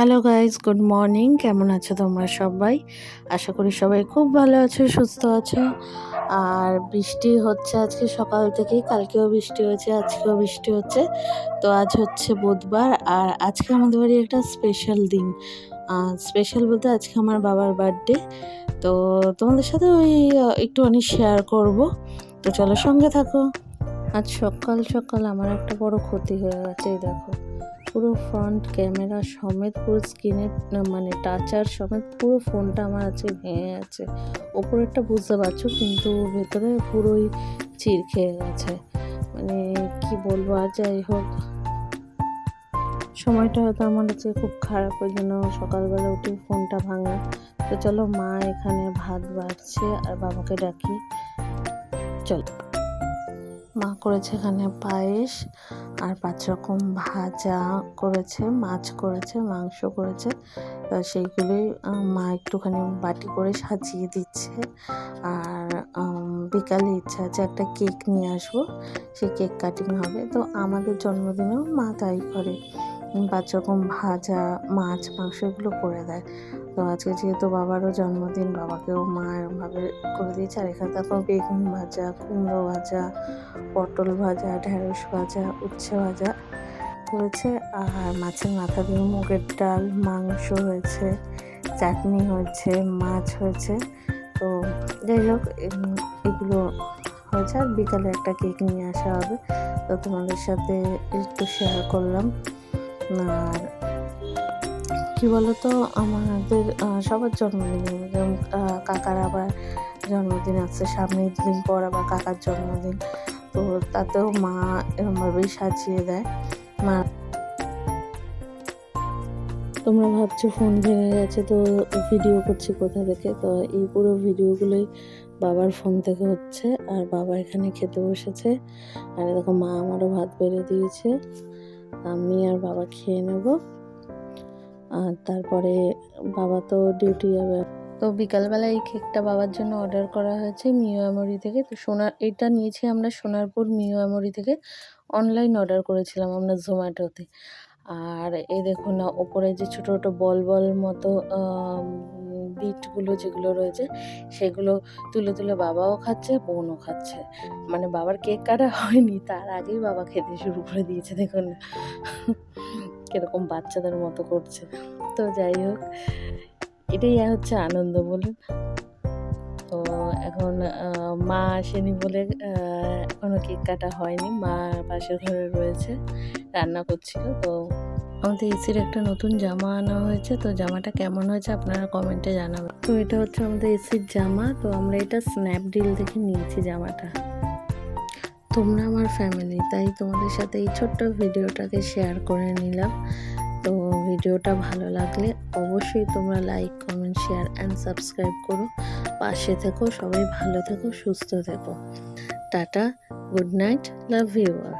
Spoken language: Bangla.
হ্যালো গাইজ গুড মর্নিং কেমন আছো তোমরা সবাই? আশা করি সবাই খুব ভালো আছো, সুস্থ আছো। আর বৃষ্টি হচ্ছে আজকে সকাল থেকেই। কালকেও বৃষ্টি হয়েছে, আজকেও বৃষ্টি হচ্ছে। তো আজ হচ্ছে বুধবার। আর আজকে আমাদের বাড়ি একটা স্পেশাল দিন। স্পেশাল বলতে আজকে আমার বাবার বার্থডে তো তোমাদের সাথে ওই একটুখানি শেয়ার করব। তো চলো সঙ্গে থাকো। আজ সকাল সকাল আমার একটা বড় ক্ষতি হয়ে গেছে দেখো। পুরো ফ্রন্ট ক্যামেরা সমেত, পুরো স্ক্রিনের মানে টাচার সমেত পুরো ফোনটা আমার আছে ভেঙে গেছে। ওপরেরটা বুঝতে পারছ, কিন্তু ভেতরে পুরোই চির খেয়ে গেছে। মানে কি বলব, আর যাই হোক। সময়টা হয়তো আমার কাছে খুব খারাপ, ওই জন্য সকালবেলা উঠে ফোনটা ভাঙা। তো চলো মা এখানে ভাত বাড়ছে, আর বাবাকে ডাকি। চলো। মা করেছে এখানে পায়েস আর পাঁচ রকম ভাজা করেছে, মাছ করেছে, মাংস করেছে। সেইগুলি সেইগুলোই মা একটুখানি বাটি করে সাজিয়ে দিচ্ছে। আর বিকালে ইচ্ছা আছে একটা কেক নিয়ে আসব। সেই কেক কাটিং হবে। তো আমাদের জন্মদিনেও মা তাই করে। পাঁচ রকম ভাজা, মাছ, মাংস এগুলো করে দেয়। তো আজকে যেহেতু বাবারও জন্মদিন, বাবাকেও মা এরমভাবে করে দিয়েছে। আর এখানে দেখো বেগুন ভাজা, কুমড়ো ভাজা, পটল ভাজা ঢেঁড়স ভাজা, উচ্ছে ভাজা হয়েছে। আর মাছের মাথা দিয়ে মুগের ডাল, মাংস হয়েছে, চাটনি হয়েছে, মাছ হয়েছে। তো যাই হোক এগুলো হয়েছে। আর বিকালে একটা কেক নিয়ে আসা হবে। তো তোমাদের সাথে একটু শেয়ার করলাম। আর কি বলতো, আমাদের সবার জন্মদিন, যেমন কাকার আবার জন্মদিন আছে সামনে দুদিন পর আবার কাকার জন্মদিন, তো তাতেও মা এরমভাবেই সাজিয়ে দেয়। মা তোমরা ভাবছ ফোন ভেঙে গেছে, তো ভিডিও করছি কোথা থেকে? তো এই পুরো ভিডিওগুলোই বাবার ফোন থেকে হচ্ছে, আর বাবা এখানে খেতে বসেছে, আর দেখো মা আমারও ভাত বেড়ে দিয়েছে। আমি আর বাবা খেয়ে নেব। আর তারপরে বাবা তো ডিউটি যাবে তো বিকালবেলা এই কেকটা বাবার জন্য অর্ডার করা হয়েছে মিও এমরি থেকে। তো সোনার এটা নিয়েছি আমরা সোনারপুর মিও এমরি থেকে। অনলাইন অর্ডার করেছিলাম আমরা জোম্যাটোতে আর এই দেখুন না, ওপরে যে ছোটো ছোটো বল বল মতো বিটগুলো যেগুলো রয়েছে সেগুলো তুলে তুলে বাবাও খাচ্ছে বোনও খাচ্ছে। মানে বাবার কেক কাটা হয়নি তার আগেই বাবা খেতে শুরু করে দিয়েছে দেখুন। কীরকম বাচ্চাদের মতো করছে। তো যাই হোক এটাই হচ্ছে আনন্দ বলুন। তো এখন মা আসেনি বলে আহ, এখনও কেক কাটা হয়নি। মা পাশের ঘরে রয়েছে রান্না করছিল। তো আমাদের এসির একটা নতুন জামা আনা হয়েছে, তো জামাটা কেমন হয়েছে আপনারা কমেন্টে জানাবেন। তো এটা হচ্ছে আমাদের এসির জামা, তো আমরা এটা স্ন্যাপডিল থেকে নিয়েছি জামাটা। তোমরা আমার ফ্যামিলি তাই তোমাদের সাথে এই ছোট্ট ভিডিওটাকে শেয়ার করে নিলাম। তো ভিডিওটা ভালো লাগলে অবশ্যই তোমরা like comment share and subscribe করো। পাশে থেকো, সবাই ভালো থেকো, সুস্থ থেকো। Tata good night love you R